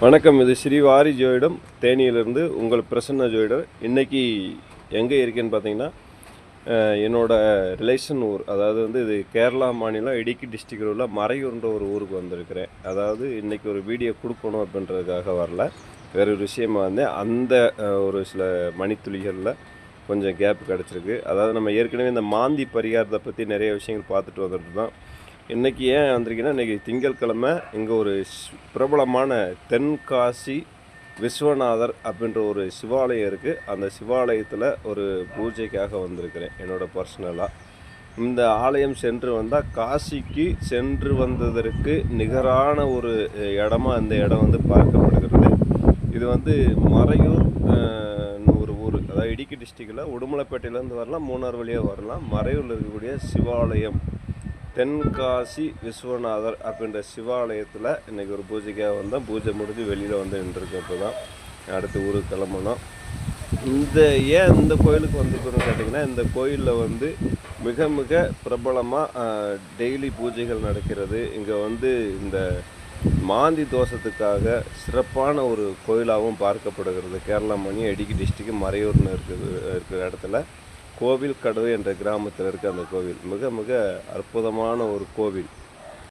வணக்கம் இது ஸ்ரீ வாரி ஜோயிடம் தேனியிலிருந்து உங்கள் பிரசன்ன ஜோயிடர். இன்றைக்கி எங்கே இருக்கேன்னு பார்த்தீங்கன்னா என்னோடய ரிலேஷன் ஊர் அதாவது வந்து இது கேரளா மாநிலம் இடுக்கி டிஸ்ட்ரிக்டில் உள்ள மறையூர்ன்ற ஒரு ஊருக்கு வந்திருக்கிறேன். அதாவது இன்றைக்கி ஒரு வீடியோ கொடுக்கணும் அப்படின்றதுக்காக வரல. வேற ஒரு விஷயமா வந்தேன் அந்த ஒரு சில மணித்துளிகளில் கொஞ்சம் கேப் கிடச்சிருக்கு. அதாவது நம்ம ஏற்கனவே இந்த மாந்தி பரிகாரத்தை பற்றி நிறைய விஷயங்கள் பார்த்துட்டு வந்துட்டு தான் இன்றைக்கி ஏன் வந்திருக்கீங்கன்னா இன்றைக்கி திங்கட்கிழமை இங்கே ஒரு ஸ்- பிரபலமான தென்காசி விஸ்வநாதர் அப்படின்ற ஒரு சிவாலயம் இருக்குது அந்த சிவாலயத்தில் ஒரு பூஜைக்காக வந்திருக்கிறேன் என்னோட பர்சனலாக இந்த ஆலயம் சென்று வந்தால் காசிக்கு சென்று வந்ததற்கு நிகரான ஒரு இடமா இந்த இடம் வந்து பார்க்கப்படுகிறது. இது வந்து மறையூர் ஒரு ஊர். அதாவது இடுக்கி டிஸ்ட்ரிக்டில் உடுமலைப்பேட்டையிலேருந்து வரலாம் மூணார் வழியாக வரலாம். மறையூரில் இருக்கக்கூடிய சிவாலயம். தென்காசி விஸ்வநாதர் அப்படின்ற சிவாலயத்தில் இன்றைக்கி ஒரு பூஜைக்காக வந்தோம். பூஜை முடிஞ்சு வெளியில் வந்து நின்றுருக்கோம் இப்போ தான் அடுத்து ஊருக்கு கிளம்பணும். இந்த ஏன் இந்த கோயிலுக்கு வந்திருக்கோம்னு கேட்டிங்கன்னா இந்த கோயிலில் வந்து மிக மிக பிரபலமாக டெய்லி பூஜைகள் நடக்கிறது. இங்கே வந்து இந்த மாந்தி தோஷத்துக்காக சிறப்பான ஒரு கோயிலாகவும் பார்க்கப்படுகிறது. கேரளா மணி இடுக்கி டிஸ்ட்ரிக்ட் மறையூர்னு இருக்குது இருக்கிற இடத்துல. கோவில் கடவு என்ற கிராமத்தில் இருக்க அந்த கோவில். மிக மிக அற்புதமான ஒரு கோவில்.